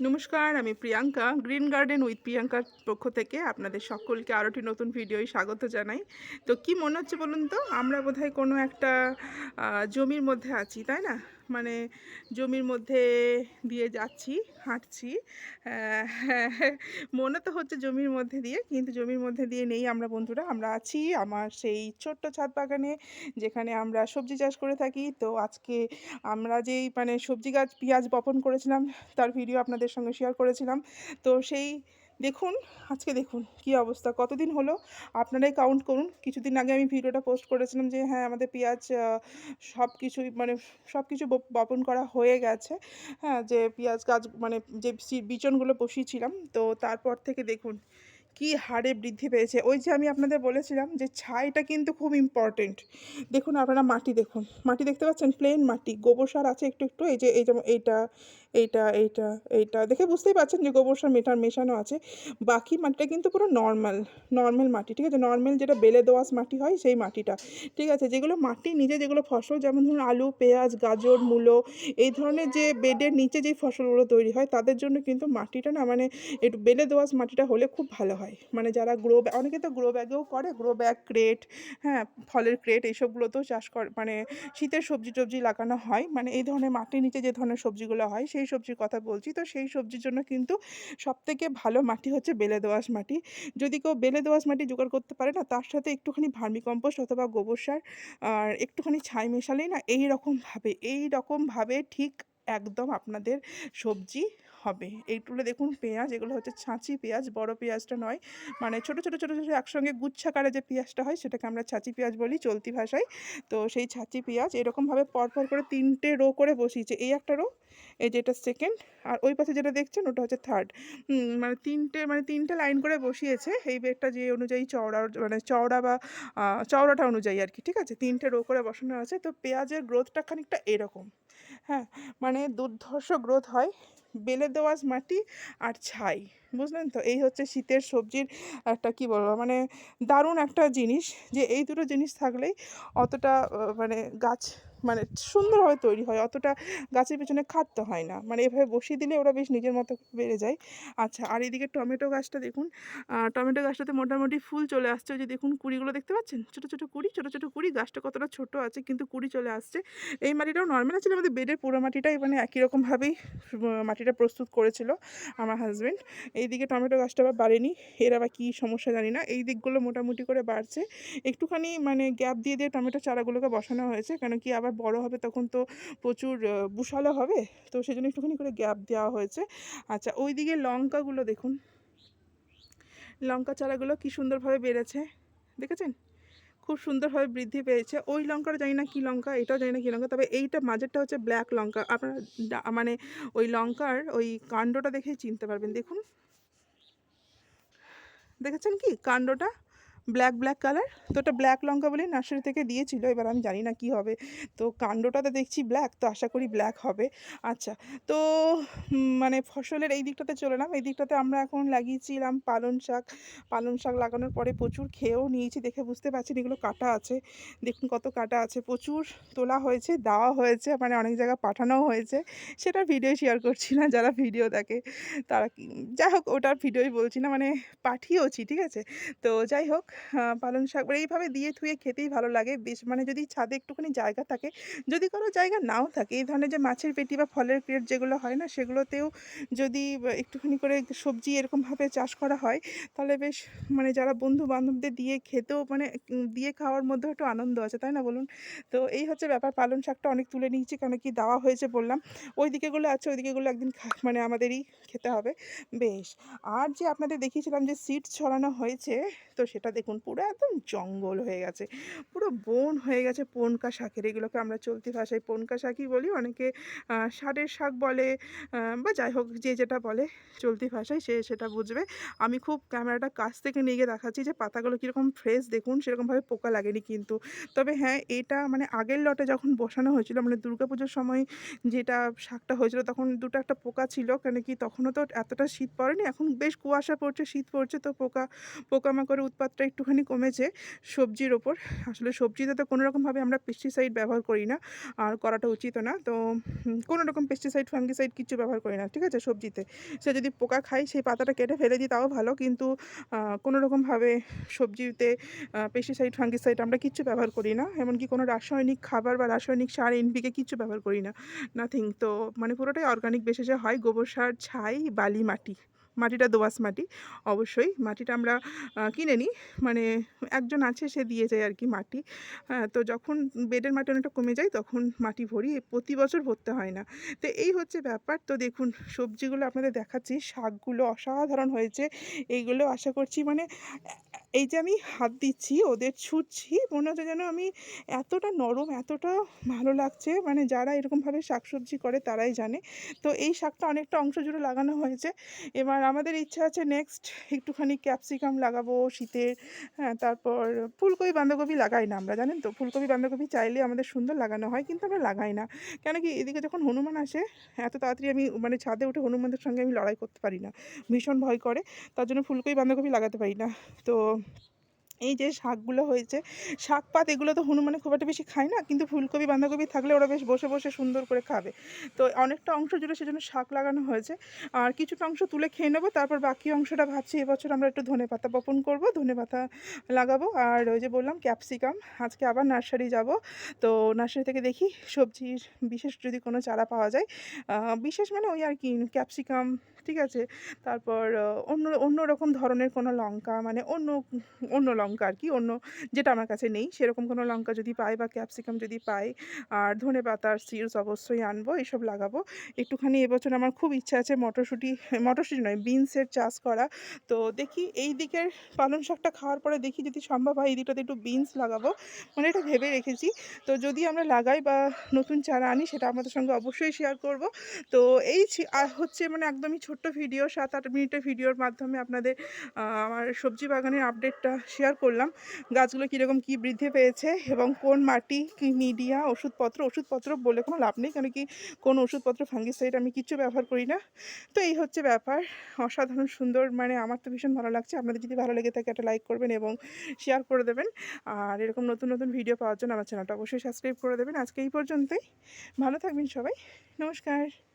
নমস্কার, আমি Priyanka, green garden with প্রিয়াঙ্কার পক্ষ থেকে আপনাদের সকলকে আরোটি নতুন ভিডিওয় স্বাগত জানাই। তো কি মনে হচ্ছে বলুন তো? আমরা বোধহয় কোনো একটা জমির মধ্যে আছি, তাই না? মানে জমির মধ্যে দিয়ে যাচ্ছি, হাঁটছি। মনে তো হচ্ছে জমির মধ্যে দিয়ে, কিন্তু জমির মধ্যে দিয়ে নেই আমরা বন্ধুরা। আমরা আছি আমার সেই ছোট্ট ছাদ বাগানে, যেখানে আমরা সবজি চাষ করে থাকি। তো আজকে আমরা যেই মানে সবজি গাছ, পেঁয়াজ বপন করেছিলাম, তার ভিডিও আপনাদের সঙ্গে শেয়ার করেছিলাম। তো সেই দেখুন, আজকে দেখুন কি অবস্থা। কতদিন হলো? আপনারাই কাউন্ট করুন। কিছুদিন আগে আমি ভিডিওটা পোস্ট করেছিলাম যে হ্যাঁ আমাদের পেঁয়াজ সব কিছুই মানে সব কিছু বপ- বপন করা হয়ে গেছে। হ্যাঁ যে পেঁয়াজ গাছ মানে যে বিচনগুলো বসিয়েছিলাম, তো তারপর থেকে দেখুন কি হারে বৃদ্ধি পেয়েছে? ওই যে আমি আপনাদের বলেছিলাম যে ছাইটা কিন্তু খুব ইম্পর্টেন্ট দেখুন আপনারা মাটি দেখুন। মাটি দেখতে পাচ্ছেন? প্লেন মাটি। গোবর সার আছে একটু একটু। এই যে, এই যেমন এইটা এইটা এইটা এইটা। দেখে বুঝতেই পারছেন যে গোবর সার মেটার মেশানো আছে। বাকি মাটিটা কিন্তু পুরো নর্মাল নর্মাল মাটি। ঠিক আছে? নর্মাল যেটা বেলে দোআঁশ মাটি হয় সেই মাটিটা। ঠিক আছে? যেগুলো মাটি, নিজে যেগুলো ফসল, যেমন ধরুন আলু, পেঁয়াজ, গাজর, মূলো, এই ধরনের যে বেডের নিচে যেই ফসলগুলো তৈরি হয়, তাদের জন্য কিন্তু মাটিটা না মানে একটু বেলে দোআঁশ মাটিটা হলে খুব ভালো হয়। মানে যারা গ্রো অনেকে তো গ্রো ব্যাগেও করে গ্রো ব্যাগ ক্রেট হ্যাঁ ফলের ক্রেট এইসবগুলোতেও চাষ করে মানে শীতের সবজি টবজি লাগানো হয়। মানে এই ধরনের মাটির নিচে যে ধরনের সবজিগুলো হয়, সেই সবজির কথা বলছি। তো সেই সবজির জন্য কিন্তু সবথেকে ভালো মাটি হচ্ছে বেলে দোআঁশ মাটি। যদি কেউ বেলে দোয়াশ মাটি জোগাড় করতে পারে না, তার সাথে একটুখানি ভার্মি কম্পোস্ট অথবা গোবর সার আর একটুখানি ছাই মেশালেই না এই রকমভাবে এই রকমভাবে ঠিক একদম আপনাদের সবজি হবে। এই তুলে দেখুন পেঁয়াজ, এগুলো হচ্ছে ছাঁচি পেঁয়াজ, বড় পেঁয়াজটা নয়। মানে ছোট ছোট ছোট ছোট একসঙ্গে গুচ্ছাকারে যে পেঁয়াজটা হয়, সেটাকে আমরা ছাঁচি পেঁয়াজ বলি চলতি ভাষায়। তো সেই ছাঁচি পেঁয়াজ এরকমভাবে পরপর করে তিনটে রো করে বসিয়েছে। এই একটা রো, এই যেটা সেকেন্ড আর ওই পাশে যেটা দেখছেন ওটা হচ্ছে থার্ড মানে তিনটে মানে তিনটে লাইন করে বসিয়েছে। এই বেডটা যে অনুযায়ী চওড়া মানে চওড়া বা চওড়াটা অনুযায়ী আর কি, ঠিক আছে? তিনটে রো করে বসানো আছে। তো পেঁয়াজের গ্রোথটা খানিকটা এরকম। হ্যাঁ মানে দুর্ধর্ষ গ্রোথ হয় বেলে দোআঁশ মাটি আর ছাই, বুঝলেন তো? এই হচ্ছে শীতের সবজির একটা কি বলব মানে দারুণ একটা জিনিস যে এই দুটো জিনিস থাকলেই অতটা মানে গাছ মানে সুন্দরভাবে তৈরি হয়, অতটা গাছের পেছনে খাটতে হয় না। মানে এভাবে বসিয়ে দিলে ওরা বেশ নিজের মতো বেড়ে যায়। আচ্ছা আর এদিকে টমেটো গাছটা দেখুন টমেটো গাছটাতে মোটামুটি ফুল চলে আসছে। ওই যে দেখুন কুড়িগুলো দেখতে পাচ্ছেন? ছোটো ছোটো কুড়ি, ছোটো ছোটো কুড়ি। গাছটা কতটা ছোট আছে, কিন্তু কুড়ি চলে আসছে। এই মাটিটাও নর্মাল আছে, আমাদের বেডের পুরো মাটিটাই মানে একই রকমভাবেই মাটিটা প্রস্তুত করেছিল আমার হাজবেন্ড এইদিকে টমেটো গাছটা আবার বাড়েনি। এর আবার কী সমস্যা জানি না। এই দিকগুলো মোটামুটি করে বাড়ছে। একটুখানি মানে গ্যাপ দিয়ে দিয়ে টমেটো চারাগুলোকে বসানো হয়েছে, কেন কি আবার বড় হবে তখন তো প্রচুর বুশালো হবে। তো সেই জন্য একটুখানি করে গ্যাপ দেওয়া হয়েছে। আচ্ছা ওইদিকে লঙ্কাগুলো দেখুন। লঙ্কা চারাগুলো কি সুন্দরভাবে বেড়েছে, দেখেছেন? খুব সুন্দরভাবে বৃদ্ধি পেয়েছে। ওই লঙ্কাটা জানি না কী লঙ্কা, এটাও জানি না কী লঙ্কা, তবে এইটা মাঝেরটা হচ্ছে ব্ল্যাক লঙ্কা। আপনারা মানে ওই লঙ্কার ওই কাণ্ডটা দেখেই চিনতে পারবেন। দেখুন। দেখেছেন কি কাণ্ডটা? ব্ল্যাক ব্ল্যাক কালার তো ওটা ব্ল্যাক লঙ্কা বলেই নার্সারি থেকে দিয়েছিল, এবার আমি জানি না কি হবে। তো কাণ্ডটাতে দেখছি ব্ল্যাক তো আশা করি ব্ল্যাক হবে। আচ্ছা তো মানে ফসলের এই দিকটাতে চলে এলাম এই দিকটাতে আমরা এখন লাগিয়েছিলাম পালং শাক। পালং শাক লাগানোর পরে প্রচুর খেয়েও নিয়েছি দেখে বুঝতে পারছেন, এগুলো কাটা আছে। দেখুন কত কাটা আছে। প্রচুর তোলা হয়েছে, দেওয়া হয়েছে মানে অনেক জায়গায় পাঠানোও হয়েছে। সেটা ভিডিও শেয়ার করছি না, যারা ভিডিও দেখে, তারা যাই হোক, ওটার ভিডিওই বলছি না মানে পাঠিয়েওছি, ঠিক আছে? তো যাই হোক পালং শাক মানে এইভাবে দিয়ে থুয়ে খেতেই ভালো লাগে। বেশ মানে যদি ছাদে একটুখানি জায়গা থাকে, যদি কোনো জায়গা নাও থাকে, এই ধরনের যে মাছের পেটি বা ফলের ক্রেট যেগুলো হয় না, সেগুলোতেও যদি একটুখানি করে সবজি এরকমভাবে চাষ করা হয়, তাহলে বেশ মানে যারা বন্ধু বান্ধবদের দিয়ে খেতেও মানে দিয়ে খাওয়ার মধ্যেও একটু আনন্দ আছে, তাই না বলুন? তো এই হচ্ছে ব্যাপার, পালং শাকটা অনেক তুলে নিয়েছি, কেন কি দেওয়া হয়েছে বললাম। ওই দিকেগুলো আছে, ওই দিকেগুলো একদিন মানে আমাদেরই খেতে হবে। বেশ, আর যে আপনাদের দেখিয়েছিলাম যে সিড ছড়ানো হয়েছে, তো সেটা দেখুন, পুরো একদম জঙ্গল হয়ে গেছে। পুরো বন হয়ে গেছে, পনকা শাকের। এগুলোকে আমরা চলতি ভাষায় পনকা শাকই বলি। অনেকে ষাটের শাক বলে বা যাই হোক, যে যেটা বলে, চলতি ভাষায় সে সেটা বুঝবে। আমি খুব ক্যামেরাটা কাছ থেকে নিয়ে গিয়ে দেখাচ্ছি যে পাতাগুলো কীরকম ফ্রেশ দেখুন, সেরকমভাবে পোকা লাগেনি কিন্তু। তবে হ্যাঁ এটা মানে আগের লটে যখন বসানো হয়েছিল মানে দুর্গাপুজোর সময় যেটা শাকটা হয়েছিল, তখন দুটো একটা পোকা ছিল। কেন কি তখনও তো এতটা শীত পড়েনি, এখন বেশ কুয়াশা পড়ছে, শীত পড়ছে, তো পোকা, পোকামাকড়ের উৎপাতটা একটুখানি কমেছে সবজির ওপর। আসলে সবজিতে তো কোনো রকমভাবে আমরা পেস্টিসাইড ব্যবহার করি না, আর করাটা উচিত না। তো কোনো রকম পেস্টিসাইড ফাঙ্গিসাইড কিছু ব্যবহার করি না, ঠিক আছে, সবজিতে। সে যদি পোকা খায়, সেই পাতাটা কেটে ফেলে দিই, তাও ভালো। কিন্তু কোনো রকমভাবে সবজিতে পেস্টিসাইড ফাঙ্গিসাইড আমরা কিচ্ছু ব্যবহার করি না। এমনকি কোনো রাসায়নিক খাবার বা রাসায়নিক সার, এনপিকে কিচ্ছু ব্যবহার করি না। নাথিং তো মানে পুরোটাই অর্গানিক বেসিসে হয়। গোবর সার, ছাই, বালি, মাটি। মাটিটা দোআঁশ মাটি। অবশ্যই মাটিটা আমরা কিনে নিই। মানে একজন আছে সে দিয়ে যায় আর কি মাটি। হ্যাঁ তো যখন বেডের মাটি অনেকটা কমে যায় তখন মাটি ভরি প্রতি বছর ভরতে হয় না। তো এই হচ্ছে ব্যাপার। তো দেখুন সবজিগুলো আপনাদের দেখাচ্ছি, শাকগুলো অসাধারণ হয়েছে। এইগুলো আশা করছি মানে এই যে আমি হাত দিচ্ছি, ওদের ছুটছি, মনে হচ্ছে যেন আমি এতটা নরম, এতটা ভালো লাগছে। মানে যারা এরকমভাবে শাকসবজি করে তারাই জানে। তো এই শাকটা অনেকটা অংশ জুড়ে লাগানো হয়েছে। এবার আমাদের ইচ্ছা আছে নেক্সট একটুখানি ক্যাপসিকাম লাগাবো শীতের। হ্যাঁ তারপর ফুলকপি, বাঁধাকপি লাগাই না আমরা, জানেন তো? ফুলকপি, বাঁধাকপি চাইলে আমাদের সুন্দর লাগানো হয়, কিন্তু আমরা লাগাই না। কেন কি এদিকে যখন হনুমান আসে, এত তাড়াতাড়ি আমি মানে ছাদে উঠে হনুমানদের সঙ্গে আমি লড়াই করতে পারি না। ভীষণ ভয় করে। তার জন্য ফুলকপি, বাঁধাকপি লাগাতে পারি না। তো এই যে শাকগুলো হয়েছে শাক পাত এগুলো তো হনুমানে খুব একটা বেশি খায় না, কিন্তু ফুলকপি, বাঁধাকপি থাকলে ওরা বেশ বসে বসে সুন্দর করে খাবে। তো অনেকটা অংশ জুড়ে সেজন্য শাক লাগানো হয়েছে। আর কিছুটা অংশ তুলে খেয়ে নেব, তারপর বাকি অংশটা ভাবছি এবছর আমরা একটু ধনে পাতা বপন করব, ধনে পাতা লাগাবো। আর ওই যে বললাম, ক্যাপসিকাম, আজকে আবার নার্সারি যাব। তো নার্সারি থেকে দেখি সবজির, বিশেষ যদি কোনো চারা পাওয়া যায় বিশেষ মানে ওই আর কি, ক্যাপসিকাম ঠিক আছে? তারপর অন্য অন্য রকম ধরনের কোনো লঙ্কা মানে অন্য অন্য লঙ্কা আর কি, অন্য যেটা আমার কাছে নেই, সেরকম কোনো লঙ্কা যদি পাই বা ক্যাপসিকাম যদি পাই, আর ধনে পাতার সিডস অবশ্যই আনব এইসব লাগাবো। একটুখানি এবছর আমার খুব ইচ্ছা আছে মটরশুঁটি মটরশুঁটি নয়, বিনসের চাষ করা। তো দেখি এই দিকের পালং শাকটা খাওয়ার পরে দেখি যদি সম্ভব হয় এই দিকটাতে একটু বিনস লাগাবো মানে এটা ভেবে রেখেছি। তো যদি আমরা লাগাই বা নতুন চারা আনি, সেটা আমাদের সঙ্গে অবশ্যই শেয়ার করব। তো এই হচ্ছে মানে একদমই ছোট্ট ভিডিও সাত আট মিনিটের ভিডিওর মাধ্যমে আপনাদের আমার সবজি বাগানের আপডেটটা শেয়ার করলাম। গাছগুলো কীরকম কী বৃদ্ধি পেয়েছে এবং কোন মাটি, কী মিডিয়া ওষুধপত্র ওষুধপত্র বলে কোনো লাভ নেই, কেন কি কোন ওষুধপত্র ফাঙ্গিসাইড আমি কিচ্ছু ব্যবহার করি না। তো এই হচ্ছে ব্যাপার। অসাধারণ সুন্দর মানে আমার তো ভীষণ ভালো লাগছে। আপনাদের যদি ভালো লেগে থাকে একটা লাইক করবেন এবং শেয়ার করে দেবেন। আর এরকম নতুন নতুন ভিডিও পাওয়ার জন্য আমার চ্যানেলটা অবশ্যই সাবস্ক্রাইব করে দেবেন। আজকে এই পর্যন্তই। ভালো থাকবেন সবাই। নমস্কার।